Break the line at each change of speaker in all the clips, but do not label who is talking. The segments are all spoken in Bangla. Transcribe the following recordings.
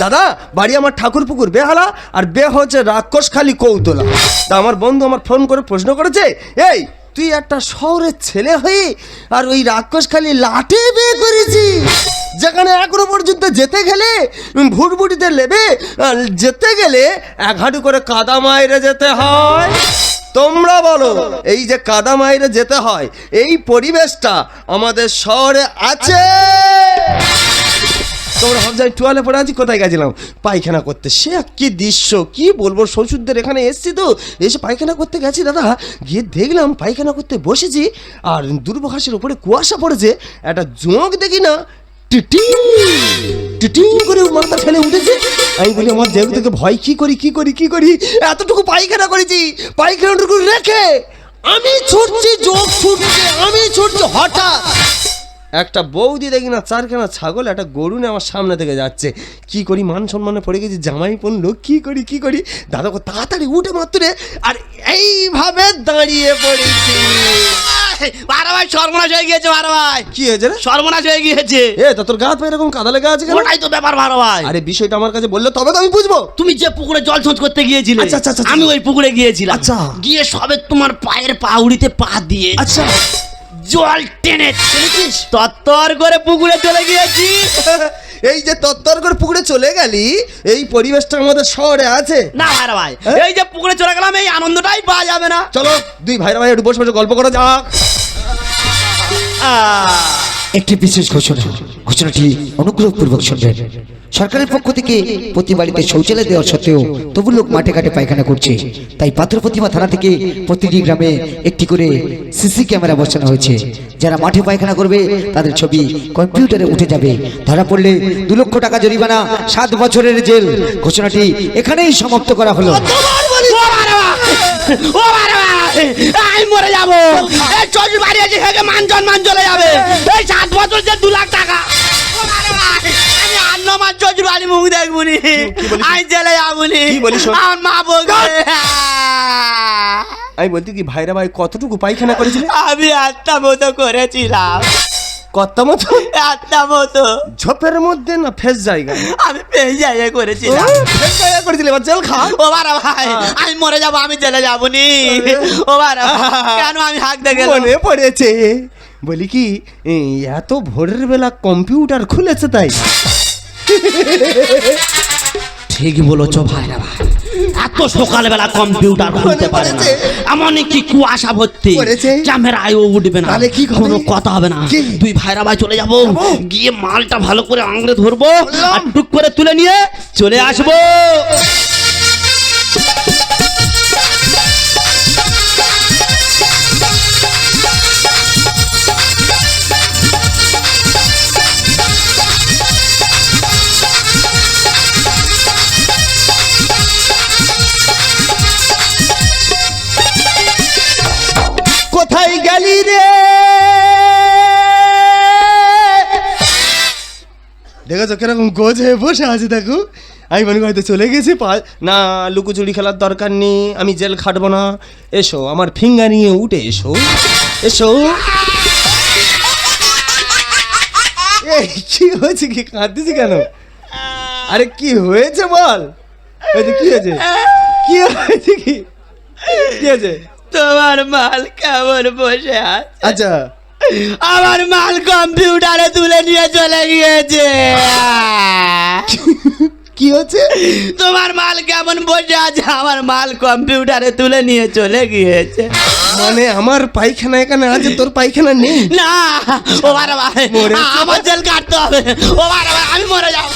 দাদা, বাড়ি আমার ঠাকুর পুকুর বেহালা, আর বে হচ্ছে রাক্ষস খালি কৌতলা। তা আমার বন্ধু আমার ফোন করে প্রশ্ন করেছে, এই, তুই একটা শহরের ছেলে হয়ে আর ওই রাক্ষস খালি লাটে বিয়ে করেছি যেখানে এখনও পর্যন্ত যেতে গেলে ভুটভুটিতে লেবে যেতে গেলে এক হাঁটু করে কাদা মাইরে যেতে হয়। তোমরা বলো, এই যে কাদা মাইরে যেতে হয়, এই পরিবেশটা আমাদের শহরে আছে? তোমরা ভাবছ আমি টুয়ালে পড়ে আছি, কোথায় গেছিলাম? পায়খানা করতে। সে কি দৃশ্য, কি বলব? শ্বশুরদের এখানে এসছি তো। এসে পায়খানা করতে গেছি, দাদা। গিয়ে দেখলাম পায়খানা করতে বসেছি, আর দুর্বঘাসের উপরে কুয়াশা পড়েছে। একটা জোঁক দেখি না, টিটিং টিটিং করে মাথা ফেলে উঠেছে। আমি বলি, আমার দেহ থেকে ভয়, কি করি কি করি কি করি? এতটুকু পায়খানা করেছি। পায়খানাটুকু রেখে আমি ছুটছি যোগ ছুটছে, আমি ছুটছি হঠাৎ। একটা বৌদি দেখি না চারখানা ছাগল একটা গরু নিয়ে আমার সামনে থেকে যাচ্ছে। কি করি মান সম্মানে পড়ে গেছি জামাই পড়ল কি করি কি করি? দাদা কো তাড়াতাড়ি উঠে মাত্রে আর এইভাবে দাঁড়িয়ে পড়েছি।
বারো ভাই সর্বনাশ হয়ে গিয়েছে বারো ভাই
কি হয়েছে রে?
সর্বনাশ হয়ে গিয়েছে।
এ তা তোর গা পায়ে এরকম কাদা লেগে আছে কেন?
ওটাই তো ব্যাপার বারো ভাই
আরে বিষয়টা আমার কাছে বললে তবে তো আমি বুঝব।
তুমি যে পুকুরে জল ছঁচ করতে গিয়েছিলে
আচ্ছা, আচ্ছা, আচ্ছা,
আমি ওই পুকুরে গিয়েছিলাম।
আচ্ছা।
গিয়ে সবে তোমার পায়ের পাউড়িতে পা দিয়ে
আচ্ছা।
জল টেনে তত্তর করে পুকুরে চলে গিয়েছি।
এই যে তত্তর করে পুকুরে চলে গেলি এই পরিবেশটা আমাদের শহরে আছে?
না ভাইরা ভাই
হ্যাঁ?
এই যে পুকুরে চলে গেলাম এই আনন্দটাই পাওয়া যাবে না।
চলো দুই ভাইরা ভাই একটু বসে বসে গল্প করা যাক।
একটি বিশেষ ঘোষণা ঘোষণাটি অনুগ্রহপূর্বক শুনবেন। সরকারের পক্ষ থেকে প্রতি বাড়িতে শৌচালয় দেওয়া সত্ত্বেও তবু লোক মাঠে ঘাটে পায়খানা করছে। তাই পাথর প্রতিমা থানা থেকে প্রতিটি গ্রামে একটি করে সিসি ক্যামেরা বসানো হয়েছে। যারা মাঠে পায়খানা করবে, তাদের ছবি কম্পিউটারে উঠে যাবে। ধরা পড়লে দু লক্ষ টাকা জরিমানা, সাত বছরের জেল। ঘোষণাটি এখানেই সমাপ্ত করা হলো।
আমি মরে যাব। এই শ্বশুর মান চলে যাবে। সাত বছর যে দু লাখ টাকা। আমি আর ন মাস শ্বশুর বাড়ি মুখ দেখব নি আমি জেলে যাব নি
বলিস শোন?
আমার মা বলবে
আমি বলতে কি ভাইরা ভাই কতটুকু পায়খানা করেছিল?
আমি একটা মতো করেছিলাম।
কত মতো?
একটা মতো।
ঝোপের মধ্যে না ফেস জায়গা?
আমি পেয়ে যাই করেছিলাম।
ফেস জায়গা করেছিলে এবার জেল খা
ও বারা ভাই আমি মরে যাব আমি জেলে যাব নি ও বারা কেন আমি হাঁক দেখে
মনে পড়েছে। বলি কি এত ভোরের বেলা কম্পিউটার খুলেছে তাই।
ঠিকই বলেছ ভাইরা ভাই। এত সকালবেলা কম্পিউটার খুলতে পারে না। এমন কি কুয়াশা ভর্তি। ক্যামেরায় উঠবে না।
তাহলে কি?
কোনো কথা হবে না? দুই ভাইরা ভাই চলে যাব। গিয়ে মালটা ভালো করে আঙড়ে ধরবো। আর টুক করে তুলে নিয়ে চলে আসব।
গেলি রে। দেখেছ কীরকম গোজ হয়ে বসে আছে দেখো। আমি মনে হয়তো চলে গেছে না, লুকোচুরি খেলার দরকার নেই, আমি জেল খাটবো না। এসো, আমার ফিঙ্গার নিয়ে উঠে এসো। এসো। কি হয়েছে? কি কাঁদতেছি কেন? আরে, কি হয়েছে বল? কি হয়েছে? কি হয়েছে কি হয়েছে?
তোমার মাল কেমন বসে আছে?
আচ্ছা।
আমার মাল কম্পিউটারে তুলে নিয়ে চলে গিয়েছে।
কি হচ্ছে?
তোমার মাল কেমন বসে আছে? আমার মাল কম্পিউটারে তুলে নিয়ে চলে গিয়েছে।
মানে আমার পায়খানা এখানে আছে তোর পায়খানা নেই?
না ও
মরেছে?
আমার জেল কাটতে হবে। ও ভাই আমি মরে যাব।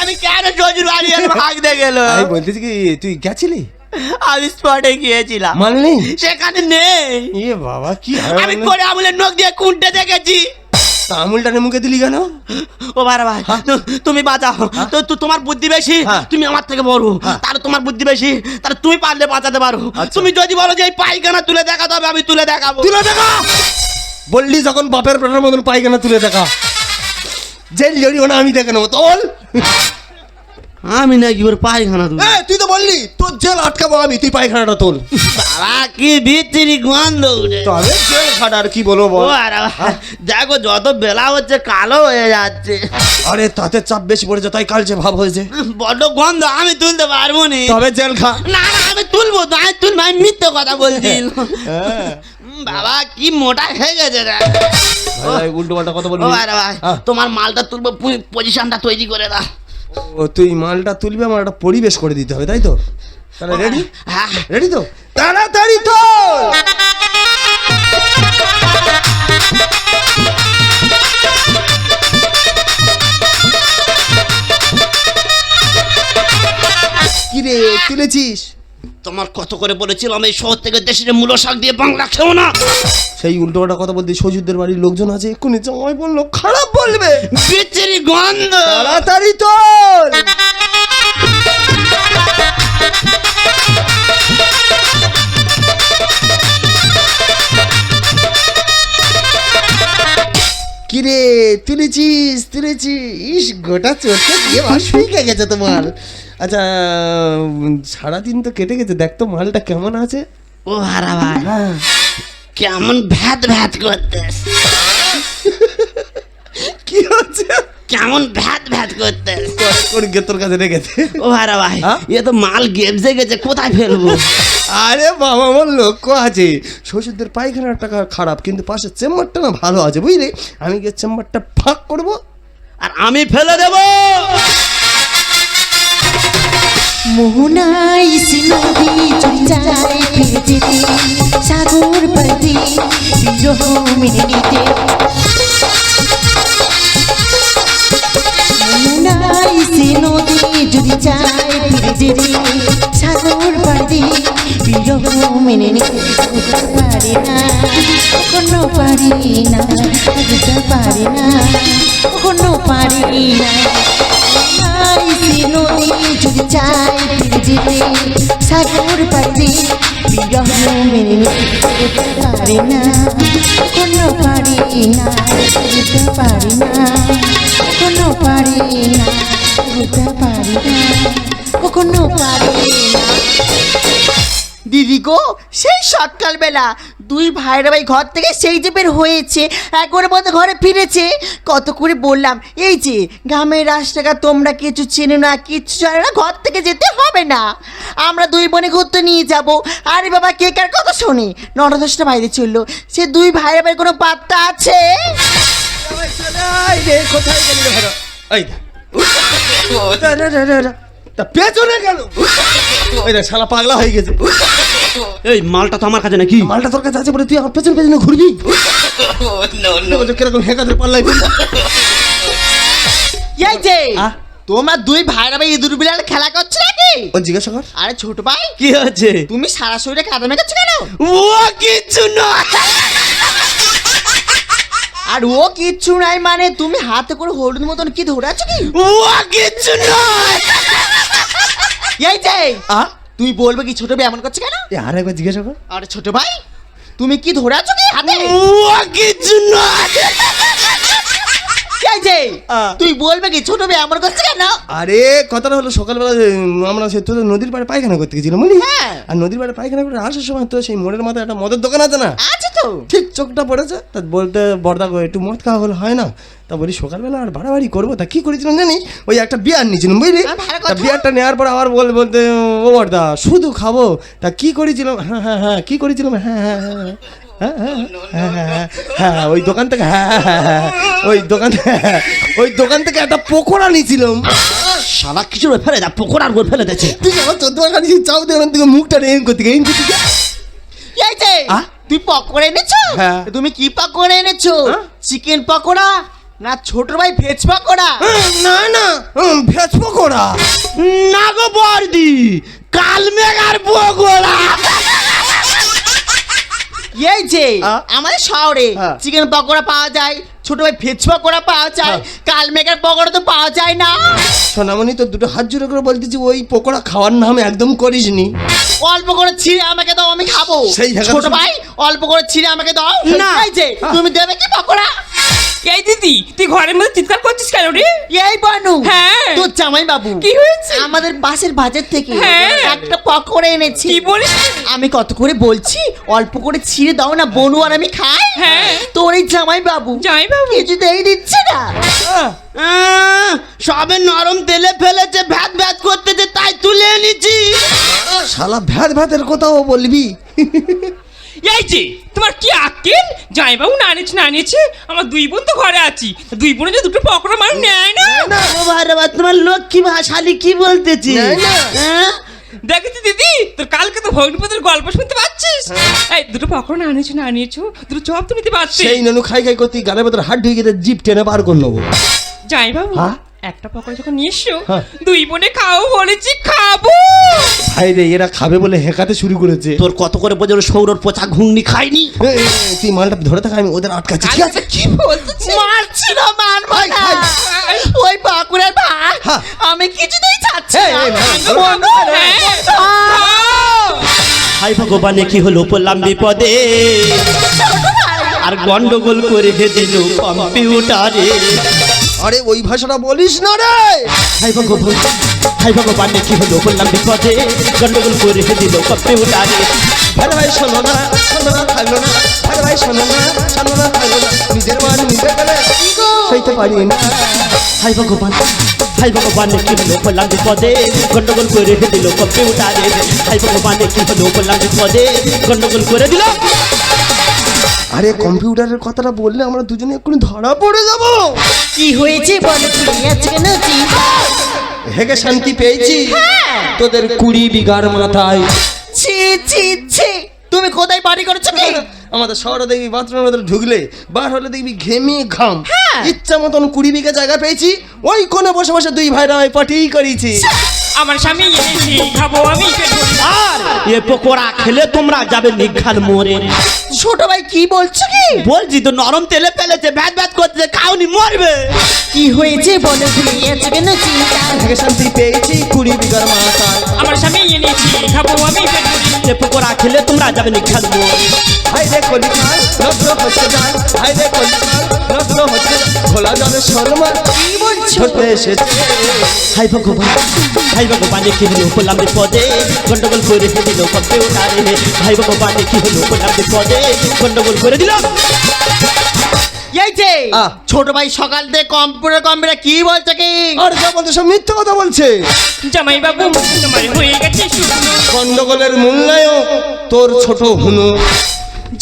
আমি কেন শ্বশুর বাড়ি আর ভাগতে গেল?
আমি বলতেছি কি তুই গেছিলি?
আমি স্পটে গিয়েছিলাম।
মাল নেই
সেখানে নেই।
এ বাবা কি
আমি করে আমলের নখ দিয়ে কুনতে দেখেছি।
আমুলটানে মুখে দিলি কেন?
ও বারে ভাই তুমি বাঁচাও। তো তো তোমার বুদ্ধি বেশি
হ্যাঁ।
তুমি আমার থেকে বড়। তাহলে তোমার বুদ্ধি বেশি তাহলে তুমি পারলে বাঁচাতে পারো।
আচ্ছা।
তুমি যদি বলো যে এই পায়খানা তুলে দেখাতে হবে আমি তুলে দেখাবো।
তুলে দেখা! বললি যখন বাপের পেটের মতন পায়খানা তুলে দেখা। জেল জড়িও না আমি দেখে নেব তোল
আমি নাকি ওর পায়খানা তুলে
তুই তো বললি তোর জেল আটকাবো আমি তুই পায়খানাটা তোল।
বাবা কি ভিতরি গন্ধ
তবে জেল খাট আর কি বলব বল?
দেখো যত বেলা হচ্ছে কালো হয়ে যাচ্ছে।
আরে তাতে চাপ বেশি পড়েছে তাই কালচে ভাব হয়েছে।
বড্ড গন্ধ আমি তুলতে পারব নি।
তবে জেল খা।
না না আমি তুলবো তো আমি তুলবো আমি মিথ্যে কথা বলছি।
হ্যাঁ।
বাবা কি মোটা হয়ে গেছে রে।
ভাই, উল্টো পাল্টা কথা
ভাই
হ্যাঁ।
তোমার মালটা তুলবো পজিশনটা তৈরি করে দাও।
ও, তুই মালটা তুলবি, আমার একটা পরিবেশ করে দিতে হবে, তাই তো? তাহলে রেডি রেডি তো? তাড়াতাড়ি তো কিরে, তুলেছিস?
তোমার কত করে বলেছিলাম এই শহর থেকে দেশের মূলো শাক দিয়ে বাংলা খেও না?
সেই উল্টো পাল্টা কথা বলতে সজুদের বাড়ির লোকজন আছে এক্ষুনি জামাই বলল খারাপ বলবে।
বিচ্ছিরি গন্ধ।
তাড়াতাড়ি তোল। কিরে তুলেছিস তুলেছিস। ইস গোটা চোখে দিয়ে অসুবিধা গেছে তোমার। আচ্ছা সারাদিন তো কেটে গেছে দেখ তো মালটা কেমন আছে।
ও হারা ভাই
হ্যাঁ।
কেমন ভ্যাত ভ্যাত করতে
কি হচ্ছে?
কেমন ভ্যাত ভ্যাত করতে
কোন তোর কাছে রেখেছে
ও হারা ভাই
হ্যাঁ?
এ তো মাল গেবজে গেছে কোথায় ফেলব?
আরে বাবা আমার লক্ষ্য আছে। শ্বশুরদের পায়খানার টাকা খারাপ কিন্তু পাশের চেম্বারটা না ভালো আছে বুঝলি? আমি গিয়ে চেম্বারটা ফাঁক করব।
আর আমি ফেলে দেবো।
মোহনাই সিনদি চুচাই ফিরতে সাগর পদে বিরহ মেনে নিতে মোহনাই সিনদি যদি চাই ফিরতে সাগর পদে বিরহ মেনে নিতে পারে না, কোনো পারি না পারি না, কোনো পারি না। আইসি নদী যদি চাই ফিরে যেতে সাগর পাতে বিরহ মেনে নিতে পারে না কোনো পারি না পারি না কোনো পারি না দিদি গো সেই সকালবেলা দুই ভাইরা ভাই ঘর থেকে সেই যে বের হয়েছে একবারের মধ্যে ঘরে ফিরেছে। কত করে বললাম এই যে গ্রামের রাস্তাঘাট তোমরা কিছু চেনো না কিচ্ছু জানো না ঘর থেকে যেতে হবে না। আমরা দুই বোনে ঘুরতে নিয়ে যাব। আরে বাবা কে কার কথা শোনে? নটা দশটা বাইরে চলল। সে দুই ভাইরা ভাই কোনো পাত্তা আছে?
কোথায় গেলি। তা, পেছনে গেল। দেখ শালা পাগলা হয়ে গেছে।
এই মালটা তো আমার কাছে নাকি?
মালটা তোর কাছে আছে বলে তুই আমার পেছন পেছনে ঘুরবি? কীরকম হেঁকাতে পারলাই
এই যে? তোমরা দুই ভাইরা ভাই ইঁদুর বিড়াল খেলা করছ নাকি?
ও জিজ্ঞাসা কর।
আরে ছোট ভাই
কি হচ্ছে
তুমি সারা শরীরে কাদা মেখেছো কেন?
ও কিচ্ছু নয়।
আর ও কিচ্ছু নাই মানে তুমি হাতে করে হলুদ মতন কি ধরে আছো কি?
ও কিচ্ছু নয়।
এই যে!
আ?
তুমি বলবে কি ছোট ভাই এমন করছে কেন?
এ আর একবার জিজ্ঞাসা কর।
আরে ছোট ভাই তুমি কি ধরে আছো কি হাতে?
ও কিচ্ছু নয়
এই যে তুই বলবে কি ছোট ভাই এমন করছে কেন?
আরে কথাটা হলো সকালবেলা আমরা সে নদীর পাড়ে পায়খানা করতে গেছিলাম বুঝলি?
হ্যাঁ।
আর নদীর পাড়ে পায়খানা করে আসার সময় তো সেই মোড়ের মাথায় একটা মদের দোকান আছে না?
আছে তো।
ঠিক চোখটা পড়েছে তা বলতে বর্দা একটু মদ খাওয়া হলে হয় না? তা বলি সকালবেলা আর বাড়াবাড়ি করব? তা কি করেছিলাম জানি ওই একটা বিয়ার নিয়েছিলাম বুঝলি? তা বিয়ারটা নেওয়ার পর আবার বল বলতে ও বর্দা শুধু খাব? তা কি করেছিলাম? হ্যাঁ হ্যাঁ হ্যাঁ কি করেছিলাম? হ্যাঁ হ্যাঁ হ্যাঁ। হ্যাঁ, হ্যাঁ, হ্যাঁ, হ্যাঁ, ওই দোকান থেকে হ্যাঁ হ্যাঁ, ওই দোকান থেকে ওই দোকান থেকে একটা পকোড়া নিয়েছিলাম
শালা কিছু ফেলে দা পকোড়ার উপর ফেলে দিয়েছে
তুই আমার চোদ্দ টাকা নিয়েছিস চাও দিয়ে ওখান থেকে মুখটা এম করতে এম করতে
এই যে তুই পকোড়া এনেছো?
হ্যাঁ।
তুমি কি পকোড়া এনেছো? চিকেন পকোড়া না ছোট ভাই ভেজ পকোড়া?
না না ভেজ পকোড়া।
না গো বর্দি কাল মেঘার পকোড়া
এই যে আমাদের শহরে
হ্যাঁ।
চিকেন পকোড়া পাওয়া যায় ছোট ভাই ভেজ পকোড়া পাওয়া যায়
হ্যাঁ।
কাল মেঘার পকোড়া তো পাওয়া যায় না।
সোনামণি তো দুটো হাত জোরে করে বলতেছি ওই পকোড়া খাওয়ার নাম একদম করিস নি
অল্প করে ছিঁড়ে আমাকে দাও আমি খাব। ছোট ভাই অল্প করে ছিঁড়ে আমাকে দাও।
না।
এই যে তুমি দেবে কি পকোড়া?
দিদি? তুই ঘরের মধ্যে চিৎকার করছিস কেন রে?
এই বানু
হ্যাঁ।
তোর জামাই বাবু
কি হয়েছে?
আমাদের বাসের বাজার থেকে
হ্যাঁ।
একটা পকোড়া এনেছি।
কি বলিস?
আমি কত করে বলছি? অল্প করে ছিঁড়ে দাও না বনু আর আমি খাই।
হ্যাঁ।
তোর এই জামাই বাবু
জামাই বাবু?
কিছুতেই দিচ্ছে না?
আহ, সবে নরম তেলে ফেলেছে ভ্যাত ভ্যাত করতেছে তাই তুলে এনেছি।
শালা ভ্যাদ ভ্যাদের কথাও বলবি?
এই যে তোমার কি জামাইবাবু না এনেছে না এনেছে আমার দুই বোন তো ঘরে আছি। দুই বোনে যে দুটো পকোড়া মানুষ নেয় না?
ও ভারে তোমার লক্ষ্মী ভাষালি কি বলতেছি
না, না।
হ্যাঁ?
দেখেছি দিদি তোর কালকে তো ভগ্নিপতির গল্প শুনতে পাচ্ছিস? এই দুটো পকোড়া না এনেছো না এনেছো দুটো চপ তো নিতে পারছিস?
সেই ননু খাই খাই করতে গালের ভেতর হাত ঢুকে জিপ টেনে বার করে নেব।
জামাইবাবু?
হ্যাঁ?
একটা পকোড়া যখন নিয়ে
হ্যাঁ।
দুই বোনে খাও বলেছি খাব।
ভাই রে এরা খাবে বলে হেঁকাতে শুরু করেছে।
তোর কত করে বোঝার সৌরর পচা ঘুগনি খাইনি?
তুই মালটা ধরে থাকা আমি ওদের আটকাচ্ছি ঠিক আছে?
কি বলতেছি
মারছি না মারবো
ভাই,
ওই বাঁকুড়ার ভাই
হ্যাঁ।
আমি কিছুতেই না।
ভাই,
হ্যাঁ।
ভগবানে কি হলো পড়লাম বিপদে আর গন্ডগোল করে দিল কম্পিউটারে
আরে ওই ভাষাটা বলিস না রে।
হাই ভগবান, হাই ভগবানে কি হলো বললাম বিপদে গন্ডগোল করে দিল কম্পিউটারে
আরে ভাই শোনো না শোনো না থাকল না আরে ভাই শোনো না শোনো না থাকল না। নিজের মান নিজের গেলে সইতে পারি না।
হাই ভগবান, হাই ভগবানে কি হলো বললাম বিপদে গন্ডগোল করে দিল কম্পিউটারে হাই ভগবানে কি হলো বললাম বিপদে গন্ডগোল করে দিল।
আরে কম্পিউটারের কথাটা বললে আমরা দুজনে এক্ষুনি ধরা পড়ে যাব।
কি হয়েছে বলো তুমি আজকে নাকি
হেগে শান্তি পেয়েছি। তোদের কুড়ি বিঘার মাথায়।
ছি ছি ছি। তুমি কোথায় বাড়ি করেছ কি?
আমাদের শহরে দেখবি বাথরুমের মধ্যে ঢুকলে বার হলে দেখবি ঘেমে ঘাম। ইচ্ছা মতন কুড়ি বিঘা জায়গা পেয়েছি ওই কোণে বসে বসে দুই ভাইরা আমি পাঠিয়ে করেছি।
আমার স্বামী এনেছি খাব আমি
আর এ পকোড়া খেলে তোমরা যাবে নিঘাত মোরে
ছোট ভাই কি বলছো কি?
বলছি তো নরম তেলে ফেলেছে ভ্যাত ভ্যাত করতেছে খাওনি মরবে।
কি হয়েছে বলে তুমি আজকে নাকি
হেগে শান্তি পেয়েছি কুড়ি বিঘার মাথায়।
খেলে তোমরা যাবে নিঘাত মোরে
হাই রে কলিকাল হচ্ছে যায় হাই রে কলিকাল হচ্ছে যায়। জলে শর্মা ছোটে এসেছে।
হাই ভগবান হাই ভগবানে কি হলো বললাম বিপদে গন্ডগোল করে দিল কম্পিউটারে হাই ভগবানে কি হলো বললাম বিপদে গন্ডগোল করে দিল।
এই যে
আহ।
ছোট ভাই সকাল থেকে কম্পিউটার কম্পিউটার কি বলছে কি?
আর যা বলতে সব মিথ্যে কথা বলছে।
জামাইবাবু তোমার হয়ে গেছে
গন্ডগোলের মূল্যায়ক তোর ছোট হুনু।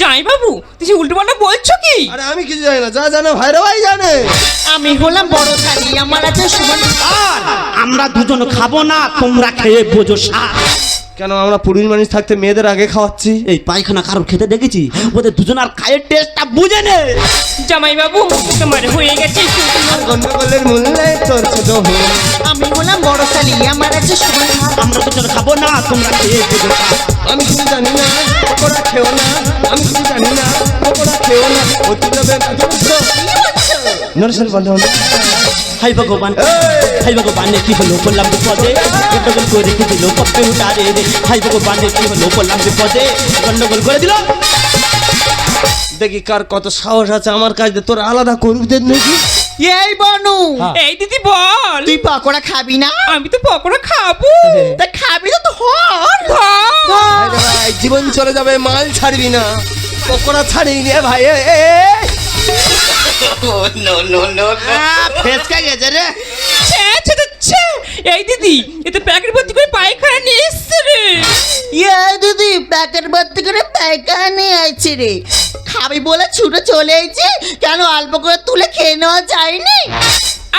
জামাইবাবু তুই যে উল্টো পাল্টা বলছো কি?
আরে আমি কিছু জানি না যা জানে ভাইরা ভাই জানে।
আমি হলাম বড় শাড়ি আমার আছে সুমন
আমরা দুজন খাব না তোমরা খেয়ে বোঝো সার।
কেন আমরা পুরুষ মানুষ থাকতে মেয়েদের আগে খাওয়াচ্ছি?
এই পায়খানা কারোর খেতে দেখেছি? ওদের দুজন আর খায়ের টেস্টটা বুঝে নে।
জামাইবাবু তোমার হয়ে গেছে
গন্ডগোলের মূল্যায়ক তোর ছোট হুনু
আমি হলাম বড় শাড়ি আমার আছে
আমরা দুজন খাব না তোমরা খেয়ে
আমি কিছু জানি না পকোড়া খেও না। আমি কিছু জানি না পকোড়া খেও না। অতি যাবে নরসের বন্ধ
হাই ভগবান হাই ভগবানে কি হলো বললাম বিপদে? গন্ডগোল করে দিল কম্পিউটারে হাই ভগবানে কি হলো বললাম বিপদে? গন্ডগোল করে দিল?
দেখি কার কত সাহস আছে আমার কাছে তোর আলাদা করুদের নাকি
এই বনু
এই দিদি বল।
তুই পকোড়া খাবি না?
আমি তো পকোড়া খাব।
তা খাবি তো ধর।
জীবন চলে যাবে মাল ছাড়বি না। পকোড়া ছাড়িয়ে নিয়ে ভাই এ, নো নো
ফেসকা গেছে রে।
ছে, ছে, ছে, ছে। এই দিদি এতে প্যাকেট ভর্তি করে পায়খানা নিয়ে এসছে রে।
ইয়ে দিদি প্যাকেট ভর্তি করে পায়খানা আইছি রে। খাবি বলে ছুটে চলে এসেছি কেন অল্প করে তুলে খেয়ে নেওয়া যায়নি?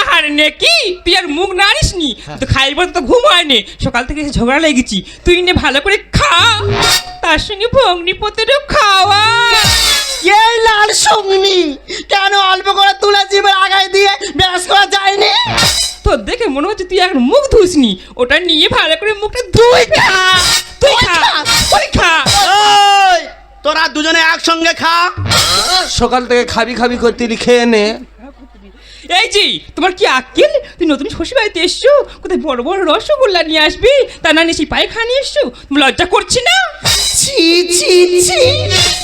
আহার নেকি তুই আর মুখ নাড়িস নি তো খাইবার তো ঘুম হয়নি। সকাল থেকে এসে ঝগড়া লেগেছি। তুই নে ভালো করে খা। তার সঙ্গে ভগ্নিপতিরও খাওয়া।
এই লাল সঙ্গনি কেন অল্প করে তুলে জীবের আগায় দিয়ে ব্যাস করা যায়নি?
তোর দেখে মনে হচ্ছে তুই এখন মুখ ধুসনি। ওটা নিয়ে ভালো করে মুখটা ধুই খা
তোরা দুজনে একসঙ্গে খা।
সকাল থেকে খাবি খাবি করতে খেয়ে নে।
এই জি তোমার কি আক্কেল? তুই নতুন শ্বশুর বাড়িতে এসছো? কোথায় বড় বড় রসগোল্লা নিয়ে আসবি? তা না নিয়ে সেই খা নিয়ে এসছো? তুমি লজ্জা করছি না?
ছি ছি ছি।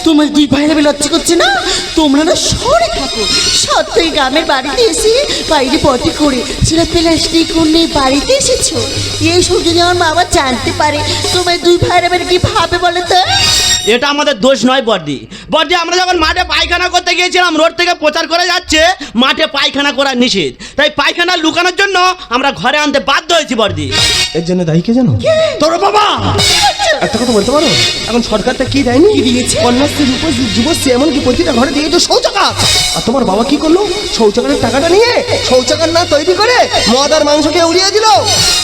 তোমার দুই ভাইরা বেলা লজ্জা করছে না? তোমরা না শহরে থাকো। সত্যি গ্রামের বাড়িতে এসে বাইরে পটি করে সেটা প্লাস্টিক নিয়ে বাড়িতে এসেছ। এইসব যদি আমার বাবা জানতে পারে তোমার দুই ভাইরা বেলা কি ভাবে বলে তো?
এটা আমাদের দোষ নয় বর্দি বর্দি আমরা যখন মাঠে পায়খানা করতে গিয়েছিলাম রোড থেকে প্রচার করে যাচ্ছে মাঠে পায়খানা করা নিষেধ। তাই পায়খানা লুকানোর জন্য আমরা ঘরে আনতে বাধ্য হয়েছি বর্দি
এর জন্য দায়ী কে জানো? তোর বাবা! একটা কথা বলতে পারো? এখন সরকারটা কি দেয়নি? কন্যাশ্রী রূপশ্রী যুবশ্রী এমনকি প্রতিটা ঘরে দিয়ে তো শৌচাগার। আর তোমার বাবা কি করল? শৌচাগারের টাকাটা নিয়ে শৌচাগার না তৈরি করে মদ আর মাংসকে উড়িয়ে দিল।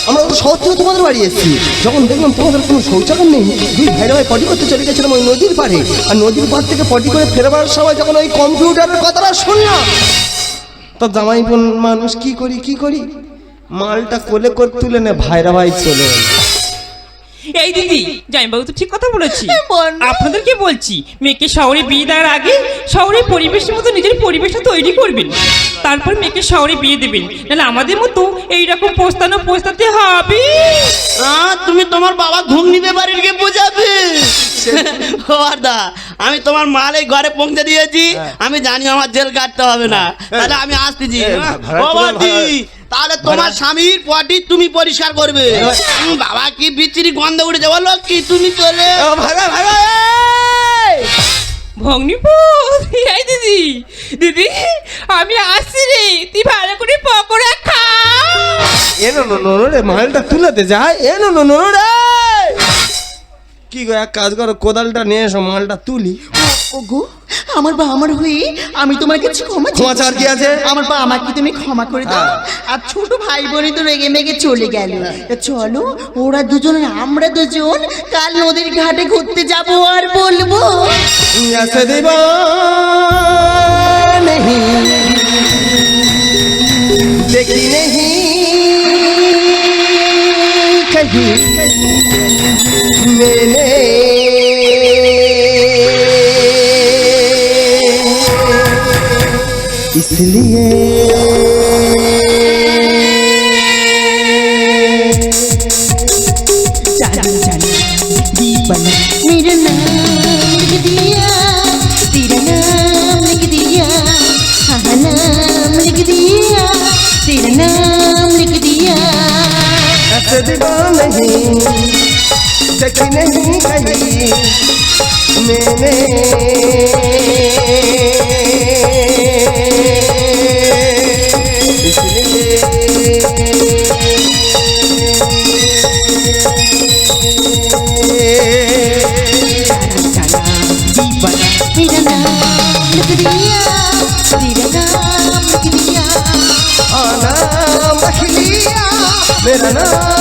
আমরা তো শহর থেকে তোমাদের বাড়ি এসেছি। যখন দেখলাম তোমাদের কোনো শৌচাগার নেই দুই ভাইরা ভাই পটি করতে চলে গেছিলাম ওই নদীর পাড়ে। আর নদীর পাড় থেকে পটি করে ফেরবার সময় যখন ওই কম্পিউটারের কথাটা শুনলাম তো জামাই বোন মানুষ কি করি কি করি? মালটা কোলে করে তুলে নে ভাইরা ভাই চলে গেল
এই দিদি জামাইবাবু তো ঠিক কথা বলেছি।
বল।
আপনাদেরকে বলছি মেয়েকে শহরে বিয়ে দেওয়ার আগে শহরের পরিবেশের মতো নিজের পরিবেশটা তৈরি করবেন। তারপর মেয়েকে শহরে বিয়ে দেবেন। নাহলে আমাদের মতো এইরকম পোস্তানো পোস্তাতে হবে।
আহ, তুমি তোমার বাবা ঘুম নিতে বাড়ির গিয়ে বোঝাবে ও দা আমি তোমার মাল এই ঘরে পৌঁছে দিয়েছি। আমি জানি আমার জেল কাটতে হবে না। তাহলে আমি আসতেছি। ও তাহলে তোমার স্বামীর পটি তুমি পরিষ্কার করবে। বাবা কি বিচ্ছিরি গন্ধ উঠেছে? বলো কি তুমি চলে
ভাগা ভাগা
ভগ্নিপুত এই দিদি দিদি আমি আসছি রে। তুই ভালো করে পকোড়া খা।
এনো নো নো রে মালটা তুলাতে যায় এনো নো নো রে! কি গো এক কাজ করো কোদালটা নিয়ে এসো মালটা তুলি।
ওগো আমার বা আমার হয়ে আমি তোমার কাছে ক্ষমা।
ক্ষমা চাওয়ার কি আছে?
আমার বা আমাকে তুমি ক্ষমা করে দাও
হ্যাঁ।
আর ছোট ভাই বোনই তো রেগে মেগে চলে গেল চলো ওরা দুজন আমরা দুজন কাল নদীর ঘাটে ঘুরতে যাব আর বলব
ऐसे इसलिए
दीपन मेरा नाम लिख दिया तेरा नाम लिख दिया हाँ नाम लिख दिया तेरा नाम लिख दिया।
ऐसे नहीं नहीं कहीं मैंने। मेरा नाम रख लिया हाँ नाम रख लिया मेरा नाम